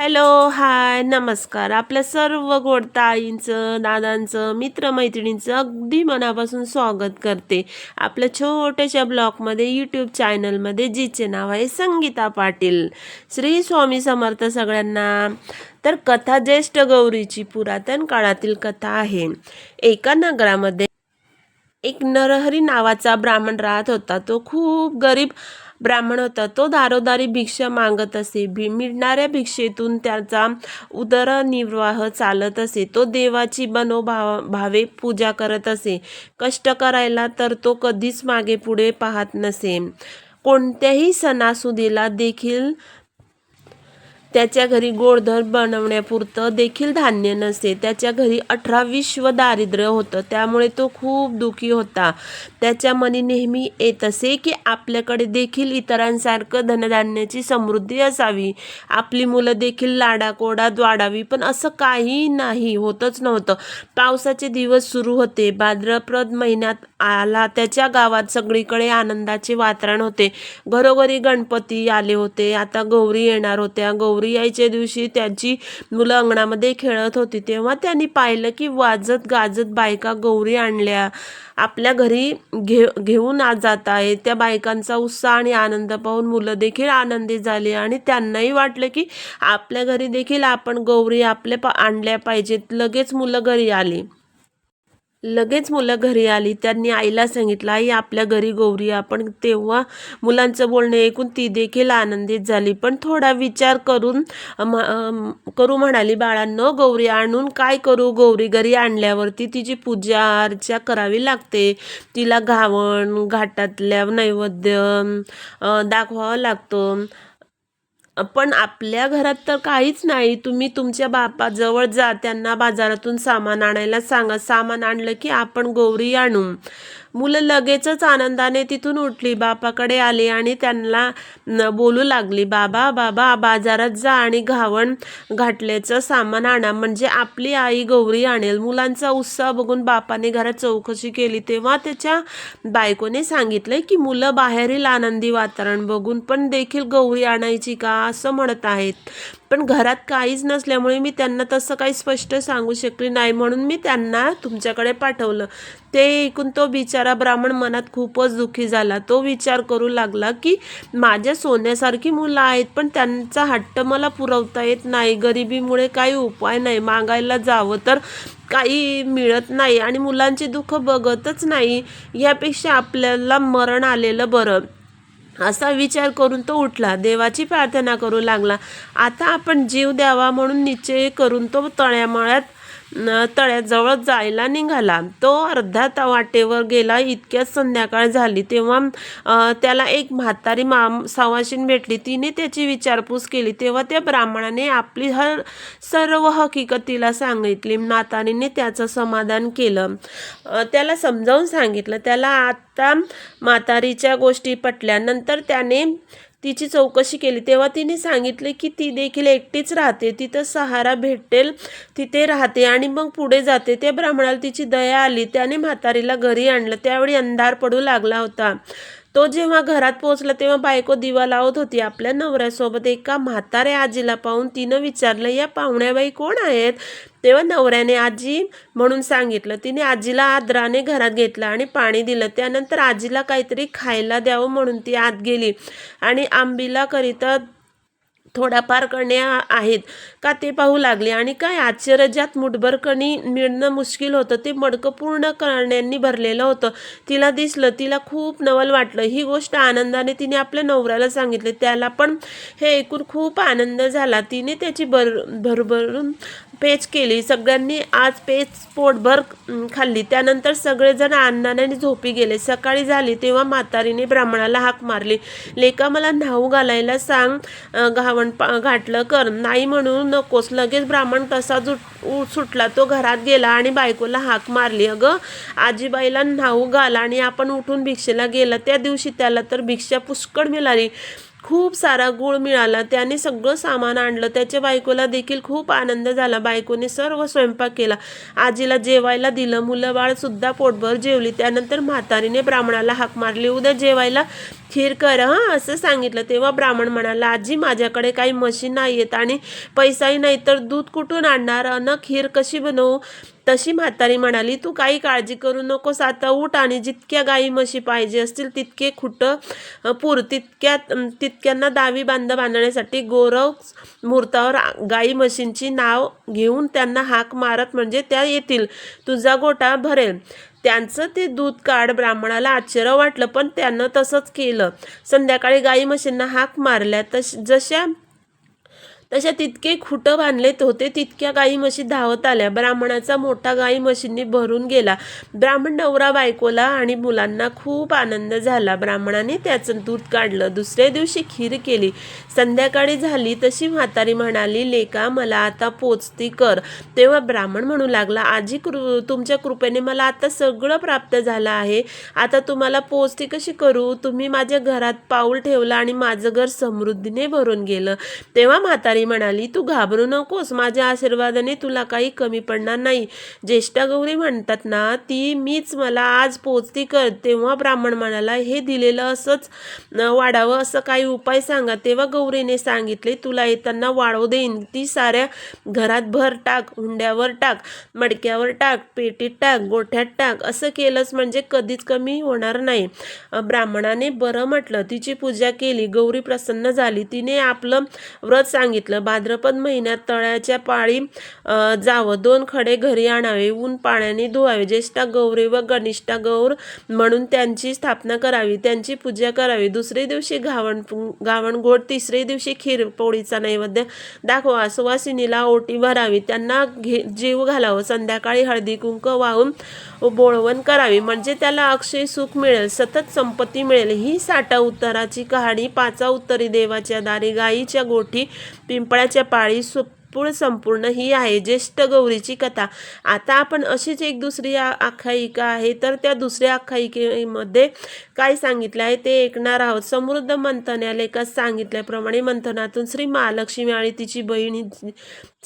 Hello hi नमस्कार. आपल्या सर्व गोड ताईंचं दादांचं मित्रमैत्रिणींचं अगदी मनापासून स्वागत करते. आपल्या छोट्याशा ब्लॉगमध्ये यूट्यूब चॅनलमध्ये जिचे नाव आहे संगीता पाटील. श्री स्वामी समर्थ सगळ्यांना. तर कथा ज्येष्ठ गौरीची पुरातन काळातील कथा आहे. एका नगरामध्ये एक नरहरी नावाचा ब्राह्मण राहत होता. तो खूप गरीब ब्राह्मण होता. तो दारोदारी भिक्षा मागत असे. भि मिळणाऱ्या भिक्षेतून त्याचा उदरनिर्वाह चालत असे. तो देवाची बनोभाव भावे पूजा करत असे. कष्ट करायला तर तो कधीच मागे पुढे पाहत नसे. कोणत्याही सणासुदीला देखील त्याच्या घरी गोडधर बनवण्यापुरतं देखील धान्य नसे. त्याच्या घरी अठरा विश्व दारिद्र्य होतं. त्यामुळे तो खूप दुखी होता. त्याच्या मनी नेहमी येत असे की आपल्याकडे देखील इतरांसारखं धनधान्याची समृद्धी असावी. आपली मुलं देखील लाडाकोडात वाढावी पण असं काही नाही होतच नव्हतं. पावसाचे दिवस सुरू होते. भाद्रप्रद महिन्यात आला. त्याच्या गावात सगळीकडे आनंदाचे वातावरण होते. घरोघरी गणपती आले होते. आता गौरी येणार होत्या. गौरी यायच्या दिवशी त्यांची मुलं अंगणामध्ये खेळत होती. तेव्हा त्यांनी पाहिलं की वाजत गाजत बायका गौरी आणल्या. आपल्या घरी घे घेऊन आज जात आहे त्या बायकांचा उत्साह आणि आनंद पाहून मुलं देखील आनंदी झाली आणि त्यांनाही वाटलं की आपल्या घरी देखील आपण गौरी आपल्या पा आणल्या पाहिजेत. लगेच मुलं घरी आली. लगेच मुलं घरी आली त्यांनी आईला सांगितलं आई आपल्या घरी गौरी आपण तेव्हा मुलांचं बोलणं ऐकून ती देखील आनंदित झाली. पण थोडा विचार करून करू म्हणाली बाळांनो गौरी आणून काय करू? गौरी घरी आणल्यावरती तिची पूजा अर्चा करावी लागते. तिला घावण घाटातल्या नैवेद्य दाखवावं लागतं. पण आपल्या घरात तर काहीच नाही. तुम्ही तुमच्या बापाजवळ जा त्यांना बाजारातून सामान आणायला सांगा. सामान आणलं की आपण गौरी आणू. मुलं लगेचच आनंदाने तिथून उठली बापाकडे आली आणि त्यांना बोलू लागली बाबा बाबा बाजारात जा आणि घावण घाटल्याचं सामान आणा. म्हणजे आपली आई गौरी आणेल. मुलांचा उत्साह बघून बापाने घरात चौकशी केली. तेव्हा त्याच्या बायकोने सांगितलं की मुलं बाहेरील आनंदी वातावरण बघून पण देखील गौरी आणायची का? असं म्हणत आहेत. पण घरात काहीच नसल्यामुळे मी त्यांना तसं काही स्पष्ट सांगू शकली नाही म्हणून मी त्यांना तुमच्याकडे पाठवलं. ते ऐकून तो बिचारा ब्राह्मण मनात खूपच दुःखी झाला. तो विचार करू लागला की माझ्या सोन्यासारखी मुलं आहेत पण त्यांचा हट्ट मला पुरवता येत नाही. गरिबीमुळे काही उपाय नाही. मागायला जावं तर काही मिळत नाही आणि मुलांचे दुःख बघतच नाही. यापेक्षा आपल्याला मरण आलेलं बरं. असा विचार करून तो उठला. देवाची प्रार्थना करू लागला. आता आपण जीव द्यावा म्हणून निश्चय करून तो तळ्यामळ्यात तळ्याजवळ जायला निघाला. तो अर्धा ता वाटेवर गेला. इतक्याच संध्याकाळ झाली. तेव्हा त्याला एक म्हातारी माम सावाशीन भेटली. तिने त्याची विचारपूस केली. तेव्हा त्या ब्राह्मणाने आपली हर सर्व हकीकत तिला सांगितली. म्हातारीने त्याचं समाधान केलं. त्याला समजावून सांगितलं. त्याला आता म्हातारीच्या गोष्टी पटल्यानंतर त्याने तिची चौकशी केली. तेव्हा तिने सांगितले की ती देखील एकटीच राहते. तिथं सहारा भेटेल तिथे राहते आणि मग पुढे जाते. त्या ब्राह्मणाला तिची दया आली. त्याने म्हातारीला घरी आणलं. त्यावेळी अंधार पडू लागला होता. तो जेव्हा घरात पोहोचला तेव्हा बायको दिवा लावत होती. आपल्या नवऱ्यासोबत एका म्हाताऱ्या आजीला पाहून तिनं विचारलं या पाहुण्याबाई कोण आहेत? तेव्हा नवऱ्याने आजी म्हणून सांगितलं. तिने आजीला आदराने घरात घेतलं आणि पाणी दिलं. त्यानंतर आजीला काहीतरी खायला द्यावं म्हणून ती आत गेली. आणि आंबीला करिता थोड्याफार करण्या आहेत. का ते पाहू लागले? आणि काय? आश्चर्यात मुठभरकणी मिळणं मुश्किल होतं. ते मडकं पूर्ण करण्यांनी भरलेलं होतं. तिला दिसलं तिला खूप नवल वाटलं. ही गोष्ट आनंदाने तिने आपल्या नवऱ्याला सांगितले. त्याला पण हे ऐकून खूप आनंद झाला. तिने त्याची भर भरभरून पेच केली. सगळ्यांनी आज पेच पोटभर खाल्ली. त्यानंतर सगळेजण आनंदाने झोपी गेले. सकाळी झाली तेव्हा म्हातारीने ब्राह्मणाला हाक मारली. लेका मला न्हाऊ घालायला सांग घावण पा घाटलं कर. नाही म्हणून नकोस. लगेच ब्राह्मण कसा जुट सुटला तो घरात गेला आणि बायकोला हाक मारली. अगं आजीबाईला न्हाऊ घाला आणि आपण उठून भिक्षेला गेला. त्या दिवशी त्याला तर भिक्षा पुष्कळ मिळाली. खूप सारा गुळ मिळाला. त्याने सगळं सामान आणलं. त्याच्या बायकोला देखील खूप आनंद झाला. बायकोने सर्व स्वयंपाक केला. आजीला जेवायला दिलं. मुलं बाळ सुद्धा पोटभर जेवली. त्यानंतर म्हातारीने ब्राह्मणाला हाक मारली. उद्या जेवायला खीर कर हां असं सांगितलं. तेव्हा ब्राह्मण म्हणाला आजी माझ्याकडे काही मशीन नाही आहेत आणि पैसाही नाही तर दूध कुठून आणणार? अन खीर कशी बनवू? तशी म्हातारी म्हणाली तू काही काळजी करू नकोस आता उठ आणि जितक्या गाई म्हशी पाहिजे असतील तितके खुटं पूर तितक्या तितक्यांना दावी बांध बांधण्यासाठी गौरव मुहूर्तावर गाई म्हशींची नाव घेऊन त्यांना हाक मारत म्हणजे त्या येतील. तुझा गोटा भरेल. त्यांचं ते दूध काढ ब्राह्मणाला आश्चर्य वाटलं पण त्यानं तसंच केलं. संध्याकाळी गाई म्हशींना हाक मारल्या तश जशा तशा तितके खुटं बांधलेत होते तितक्या गाई म्हशी धावत आल्या. ब्राह्मणाचा मोठा गाई म्हशींनी भरून गेला. ब्राह्मण नवरा बायकोला आणि मुलांना खूप आनंद झाला. ब्राह्मणाने त्याचं दूध काढलं. दुसऱ्या दिवशी खीर केली. संध्याकाळी झाली तशी म्हातारी म्हणाली लेका मला आता पोचती कर. तेव्हा ब्राह्मण म्हणू लागला आजी कृ तुमच्या कृपेने मला आता सगळं प्राप्त झालं आहे. आता तुम्हाला पोचती कशी करू? तुम्ही माझ्या घरात पाऊल ठेवलं आणि माझं घर समृद्धीने भरून गेलं. तेव्हा म्हातारी म्हणाली तू घाबरू नकोस माझ्या आशीर्वादाने तुला काही कमी पडणार नाही. ज्येष्ठा गौरी म्हणतात ना ती मीच मला आज पोचती कर. तेव्हा ब्राह्मण म्हणाला हे दिलेलं असंच वाढावं असं काही उपाय सांगा. तेव्हा गौरीने सांगितले तुला येताना वाढवू देईन. ती साऱ्या घरात भर टाक हुंड्यावर टाक मडक्यावर टाक पेटीत टाक गोठ्यात टाक. असं केलंच म्हणजे कधीच कमी होणार नाही. ब्राह्मणाने बरं म्हटलं. तिची पूजा केली. गौरी प्रसन्न झाली. तिने आपलं व्रत सांगितलं. भाद्रपद महिन्यात तळ्याच्या पाळी जावं. दोन खडे घरी आणावे ऊन पाण्याने धुवावे. ज्येष्ठा गौरी व गणिष्ठा गौर म्हणून त्यांची स्थापना करावी. त्यांची पूजा करावी. दुसरे दिवशी घावण गावण गोड तिसरे दिवशी खीर पोळीचा नैवेद्य दाखवा. सुवासिनीला ओटी भरावी. त्यांना घे जीव घालावं. संध्याकाळी हळदी कुंक वाहून बोळवण करावी. म्हणजे त्याला अक्षय सुख मिळेल सतत संपत्ती मिळेल. ही साठा उत्तराची कहाणी पाचा उत्तरी देवाच्या दारी गायीच्या गोठी पिंपळाच्या पाळी सुपूळ संपूर्ण ही आहे ज्येष्ठ गौरीची कथा. आता आपण अशीच एक दुसरी आख्यायिका आहे तर त्या दुसऱ्या आख्यायिकेमध्ये काय सांगितलं आहे ते ऐकणार आहोत. समृद्ध मंथन या लेखात सांगितल्याप्रमाणे मंथनातून श्री महालक्ष्मी आणि तिची बहीण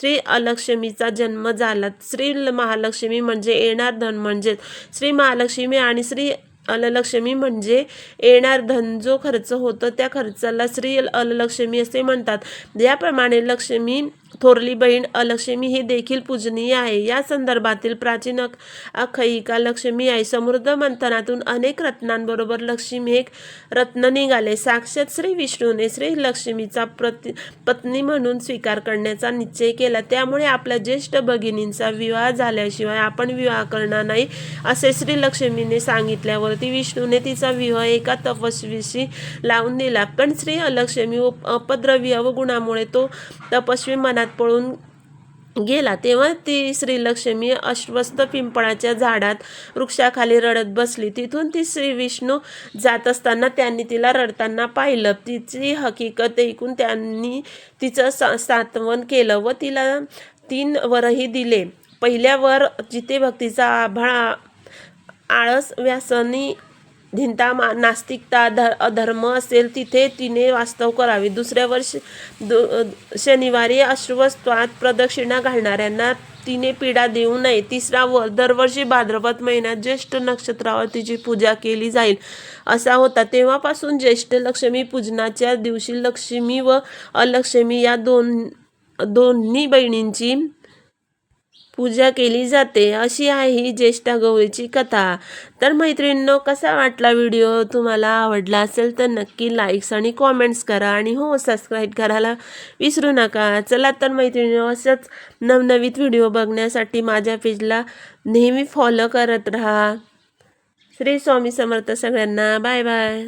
श्री अलक्ष्मीचा जन्म झाला. श्री महालक्ष्मी म्हणजे येणार धन म्हणजेच श्री महालक्ष्मी आणि श्री अललक्ष्मी म्हणजे येणार धन जो खर्च होतो त्या खर्चाला श्री अललक्ष्मी असे म्हणतात. याप्रमाणे लक्ष्मी थोरली बहीण अलक्ष्मी ही देखील पूजनीय आहे. या संदर्भातील प्राचीन अक- लक्ष्मी आहे समृद्ध मंथनातून अनेक रत्नांबरोबर लक्ष्मी एक रत्न निघाले. साक्षात श्री विष्णूने श्री लक्ष्मीचा प्रति पत्नी म्हणून स्वीकार करण्याचा निश्चय केला. त्यामुळे आपल्या ज्येष्ठ भगिनींचा विवाह झाल्याशिवाय आपण विवाह करणार नाही असे श्री लक्ष्मीने सांगितल्यावरती विष्णूने तिचा विवाह एका तपस्वीशी लावून दिला. पण श्री अलक्ष्मी उप- अपद्रव्य अवगुणामुळे तो तपस्वी मनात पळून गेला तेव्हा ती श्रीलक्ष्मी अश्वस्थ पिंपळाच्या झाडात वृक्षाखाली रडत बसली. तिथून ती श्री विष्णू जात असताना त्यांनी तिला रडताना पाहिलं. तिची हकीकत ऐकून त्यांनी तिचं सा केलं व तिला तीन वरही दिले. पहिल्या वर जिथे भक्तीचा आभाळ आळस व्यासनी धिंता मा नास्तिकता धर अधर्म असेल तिथे तिने वास्तव करावे. दुसऱ्या वर्षी दु शनिवारी अश्वस्त्वात प्रदक्षिणा घालणाऱ्यांना तिने पीडा देऊ नये. तिसरा वर दरवर्षी भाद्रपद महिन्यात ज्येष्ठ नक्षत्रावर तिची पूजा केली जाईल. असा होता. तेव्हापासून ज्येष्ठ लक्ष्मी पूजनाच्या दिवशी लक्ष्मी व अलक्ष्मी या दोन दोन्ही बहिणींची पूजा केली जाते अशी आहे ही ज्येष्ठा गौरीची कथा. तर मैत्रिणींनो कसा वाटला व्हिडिओ? तुम्हाला आवडला असेल तर नक्की लाईक्स आणि कॉमेंट्स करा आणि हो सबस्क्राईब करायला विसरू नका. चला तर मैत्रिणींनो असंच नवनवीन व्हिडिओ बघण्यासाठी माझ्या पेजला नेहमी फॉलो करत राहा. श्री स्वामी समर्थ सगळ्यांना. Bye bye